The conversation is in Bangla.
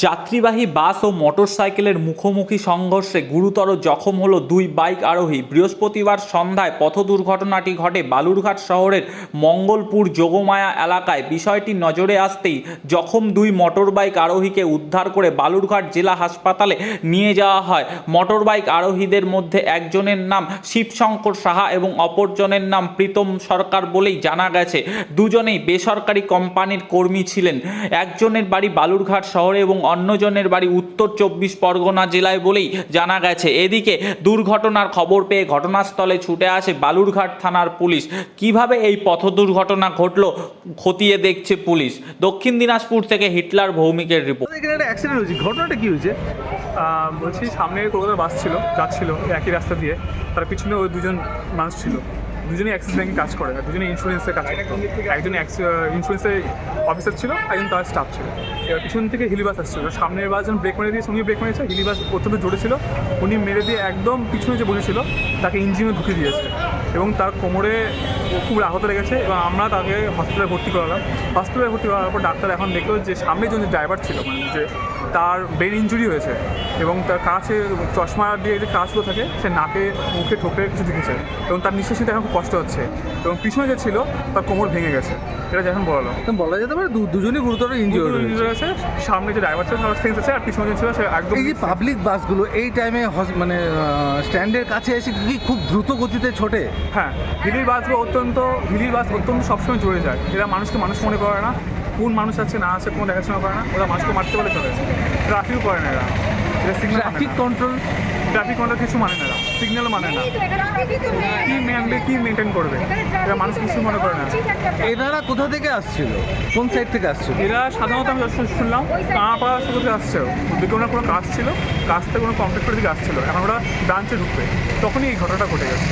যাত্রীবাহী বাস ও মোটরসাইকেলের মুখোমুখি সংঘর্ষে গুরুতর জখম হলো দুই বাইক আরোহী। বৃহস্পতিবার সন্ধ্যায় পথ দুর্ঘটনাটি ঘটে বালুরঘাট শহরের মঙ্গলপুর যোগমায়া এলাকায়। বিষয়টি নজরে আসতেই জখম দুই মোটরবাইক আরোহীকে উদ্ধার করে বালুরঘাট জেলা হাসপাতালে নিয়ে যাওয়া হয়। মোটরবাইক আরোহীদের মধ্যে একজনের নাম শিবশঙ্কর সাহা এবং অপরজনের নাম প্রীতম সরকার বলেই জানা গেছে। দুজনেই বেসরকারি কোম্পানির কর্মী ছিলেন। একজনের বাড়ি বালুরঘাট শহরে এবং অন্যজনের বাড়ি উত্তর চব্বিশ পরগনা জেলায় বলেই জানা গেছে। এদিকে দুর্ঘটনার খবর পেয়ে ঘটনাস্থলে ছুটে আসে বালুরঘাট থানার পুলিশ। কীভাবে এই পথ দুর্ঘটনা ঘটল খতিয়ে দেখছে পুলিশ। দক্ষিণ দিনাজপুর থেকে হিটলার ভৌমিকের রিপোর্ট। এখানে একটা অ্যাক্সিডেন্ট হয়েছে। ঘটনাটা কি হয়েছে? বলছি সামনে কলকাতার বাস ছিল যাচ্ছিল একই রাস্তা দিয়ে। তার পিছনে ওই দুজন মানুষ ছিল। দুজনেই অ্যাক্সিস ব্যাংকে কাজ করে দুজনেই ইন্স্যুরেন্সে কাজ করে একজন ইন্স্যুরেন্সে অফিসার ছিল, একজন তার স্টাফ ছিল। এবার পিছন থেকে হিলিবাস আসছিল সামনের বাস যখন ব্রেক মেরে দিয়েছে উনি ব্রেক মেরেছে হিলিবাস অত্যন্ত জোরে ছিল। উনি মেরে দিয়ে একদম পিছনে যে বসেছিল, তাকে ইঞ্জিনে ঢুকে দিয়েছে। এবং তার কোমরে খুব আহত লেগেছে এবং আমরা তাকে হসপিটালে ভর্তি করালাম। হসপিটালে ভর্তি করার পর ডাক্তার এখন দেখল যে সামনে যে ড্রাইভার ছিল মানে যে তার ব্রেন ইঞ্জুরি হয়েছে এবং তার কাছে চশমা দিয়ে যে কাজগুলো থাকে সে নাকে মুখে ঠোকরে কিছু দিতেছে এবং তার নিঃশ্বাস নিতে এখন খুব কষ্ট হচ্ছে এবং পিছনে যে ছিল তার কোমর ভেঙে গেছে। এটা যখন বলল বলা। যেতে পারে দুজনই গুরুতর ইনজিওর্ড ইঞ্জুরি আছে সামনে যে ড্রাইভার ছিল তার সেন্স আছে আর পিছনে যে ছিল সে একদম এই যে পাবলিক বাসগুলো এই টাইমে মানে স্ট্যান্ডের কাছে এসে কি খুব দ্রুত গতিতে ছোটে? হ্যাঁ হিলির বাসগুলো অত্যন্ত হিলির বাস অত্যন্ত সবসময় জুড়ে যায়। এরা মানুষকে মানুষ মনে করে না কোন মানুষ আছে না আছে কোন দেখাশোনা করে না ওরা মানুষকে মারতে বলে চলে ট্রাফিকও করে না এরা। এরা signal traffic control traffic control কিছু মানে না এরা। সিগন্যাল মানে না। কি মেনলি কি মেনটেন করবে? এরা মানুষ কিছু মনে করে না। এনারা কোথা থেকে আসছিল? কোন সাইড থেকে আসছিল? এরা সাধারণত আমি শুনলাম কাঁপাড়া শুরু থেকে আসছে। ওদিকে ওনার কোনো কাজ ছিল? কাজ থেকে কোনো করে দিকে আসছিল। এখন ওরা ব্রাঞ্চে ঢুকবে। তখনই এই ঘটনাটা ঘটে গেছে।